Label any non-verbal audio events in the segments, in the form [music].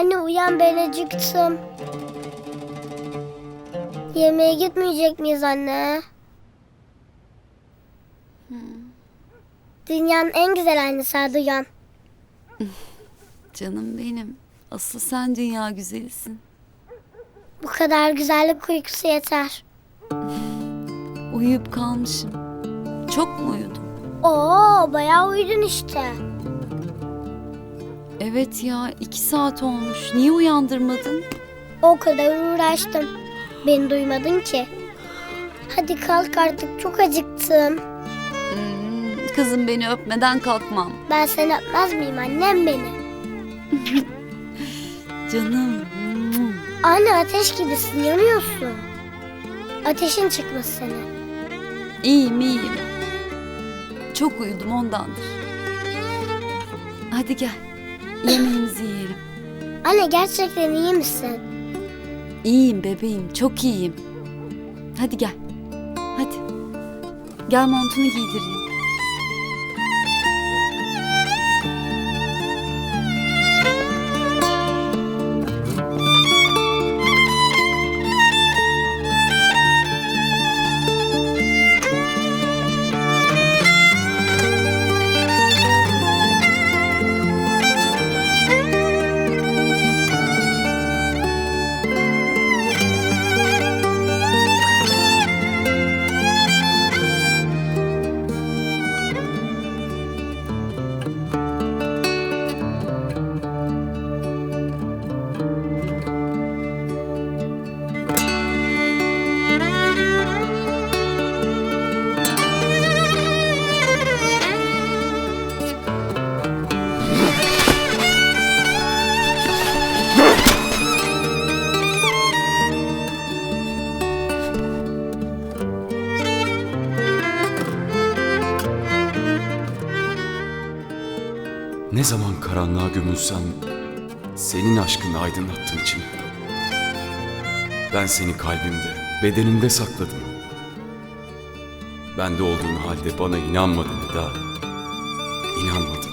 Anne uyan ben acıktım. Yemeğe gitmeyecek miyiz anne? Dünyanın en güzel annesi hadi uyan. [laughs] Canım benim. Asıl sen dünya güzelisin. Bu kadar güzellik uykusu yeter. [laughs] Uyuyup kalmışım. Çok mu uyudum? Oo bayağı uyudun işte. Evet ya iki saat olmuş. Niye uyandırmadın? O kadar uğraştım. Beni duymadın ki. Hadi kalk artık çok acıktım. Hmm, kızım beni öpmeden kalkmam. Ben seni öpmez miyim annem beni? [laughs] Canım. Anne ateş gibisin yanıyorsun. Ateşin çıkmış senin. İyiyim iyiyim. Çok uyudum ondandır. Hadi gel. Yemeğimizi yiyelim. Anne gerçekten iyi misin? İyiyim bebeğim. Çok iyiyim. Hadi gel. Hadi. Gel montunu giydireyim. Karanlığa gömülsem senin aşkını aydınlattım içimi. Ben seni kalbimde, bedenimde sakladım. Bende olduğun halde bana inanmadın Eda. İnanmadın.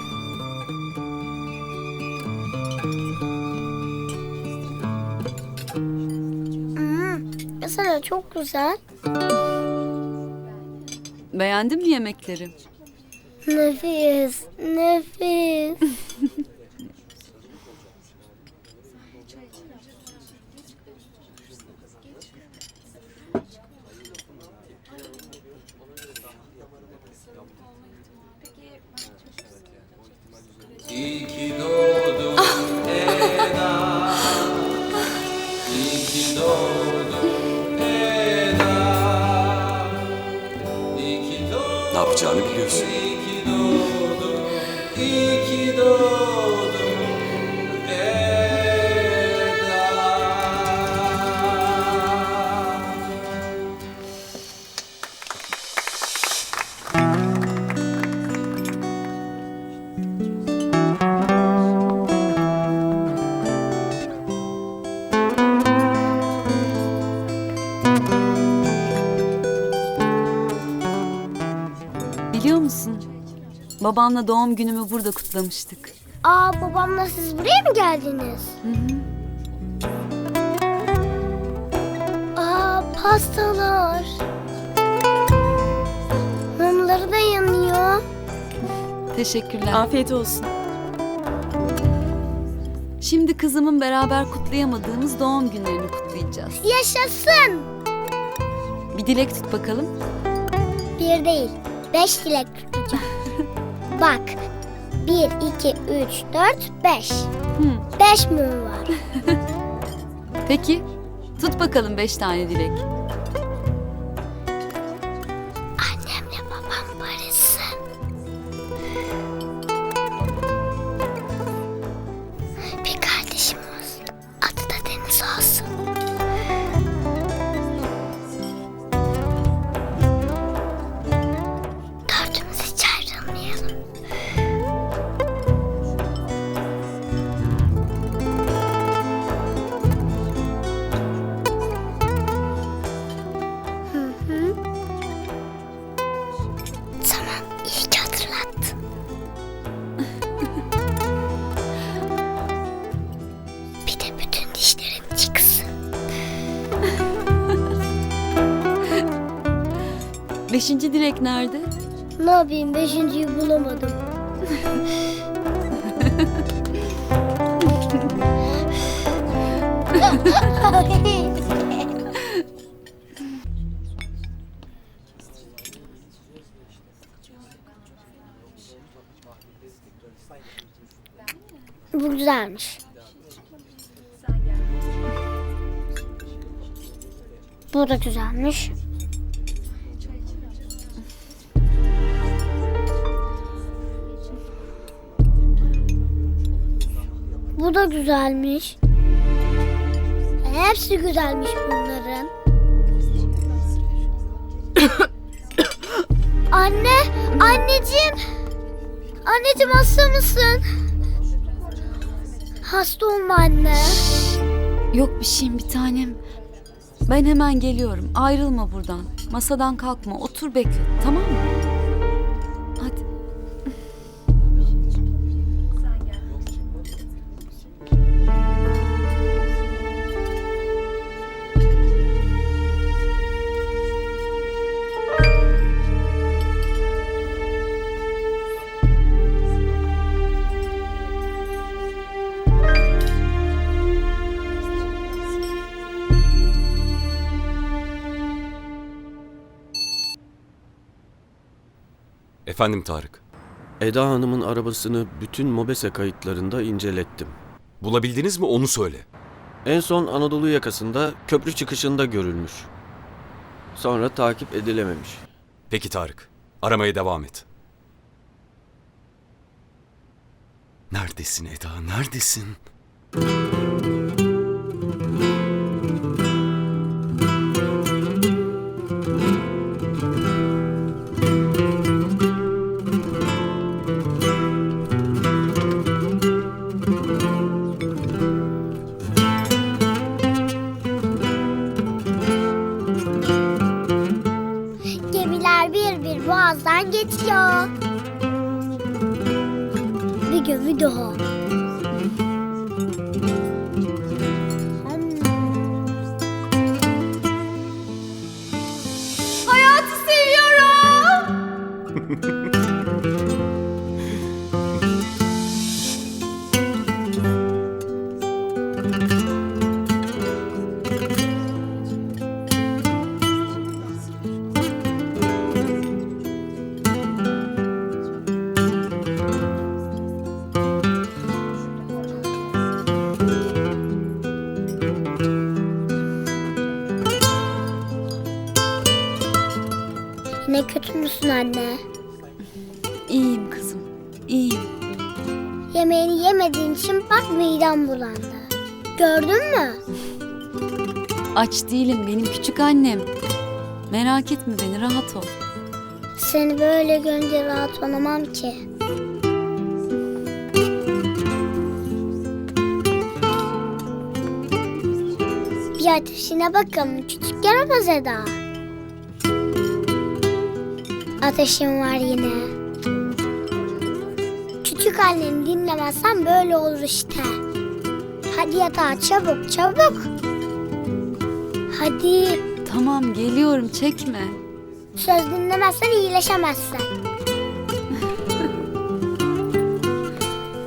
Sana çok güzel. Beğendin mi yemekleri? Nefis, nefis. [laughs] Babanla doğum günümü burada kutlamıştık. Aa babamla siz buraya mı geldiniz? Aa pastalar. Mumları da yanıyor. Teşekkürler. Afiyet olsun. Şimdi kızımın beraber kutlayamadığımız doğum günlerini kutlayacağız. Yaşasın. Bir dilek tut bakalım. Bir değil, beş dilek. Bak, bir, iki, üç, dört, beş. Hı. Beş mum var. [laughs] Peki. Tut bakalım beş tane dilek. dişlerim çıksın. Beşinci direk nerede? Ne yapayım beşinciyi bulamadım. Bu güzelmiş. Bu da güzelmiş. Bu da güzelmiş. Hepsi güzelmiş bunların. [coughs] Anne, anneciğim. Anneciğim hasta mısın? Hasta olma anne. Yok bir şeyim bir tanem. Ben hemen geliyorum. Ayrılma buradan. Masadan kalkma. Otur bekle. Tamam mı? Efendim Tarık. Eda Hanım'ın arabasını bütün MOBESE kayıtlarında incelettim. Bulabildiniz mi onu söyle. En son Anadolu yakasında köprü çıkışında görülmüş. Sonra takip edilememiş. Peki Tarık. Aramaya devam et. Neredesin Eda? Neredesin? Bir bir boğazdan geçiyor. Bir gemi daha. Hmm. Hayatı seviyorum. [laughs] Ne kötü müsün anne? İyiyim kızım. İyiyim. Yemeğini yemediğin için bak midem bulandı. Gördün mü? Aç değilim benim küçük annem. Merak etme beni rahat ol. Seni böyle görünce rahat olamam ki. Bir ateşine bakalım. Küçük yaramaz Eda. Ateşim var yine. Küçük anneni dinlemezsen böyle olur işte. Hadi yatağa çabuk çabuk. Hadi. Tamam geliyorum çekme. Söz dinlemezsen iyileşemezsin.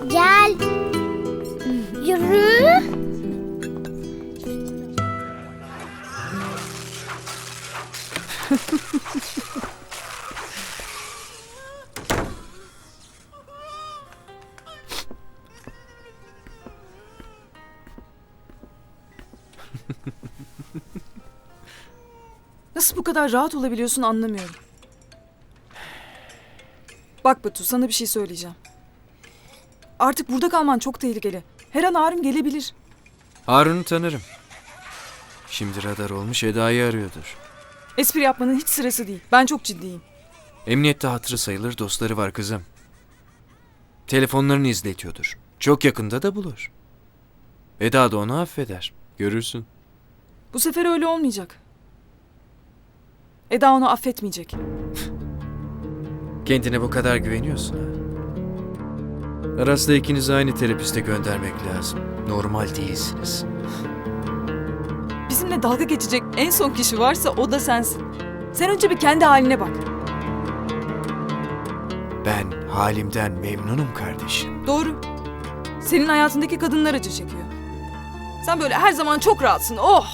Gel. Yürü. [laughs] kadar rahat olabiliyorsun anlamıyorum. Bak Batu sana bir şey söyleyeceğim. Artık burada kalman çok tehlikeli. Her an Harun gelebilir. Harun'u tanırım. Şimdi radar olmuş Eda'yı arıyordur. Espri yapmanın hiç sırası değil. Ben çok ciddiyim. Emniyette hatırı sayılır dostları var kızım. Telefonlarını izletiyordur. Çok yakında da bulur. Eda da onu affeder. Görürsün. Bu sefer öyle olmayacak. Eda onu affetmeyecek. Kendine bu kadar güveniyorsun ha. Aras'la ikinizi aynı terapiste göndermek lazım. Normal değilsiniz. Bizimle dalga geçecek en son kişi varsa o da sensin. Sen önce bir kendi haline bak. Ben halimden memnunum kardeşim. Doğru. Senin hayatındaki kadınlar acı çekiyor. Sen böyle her zaman çok rahatsın. Oh!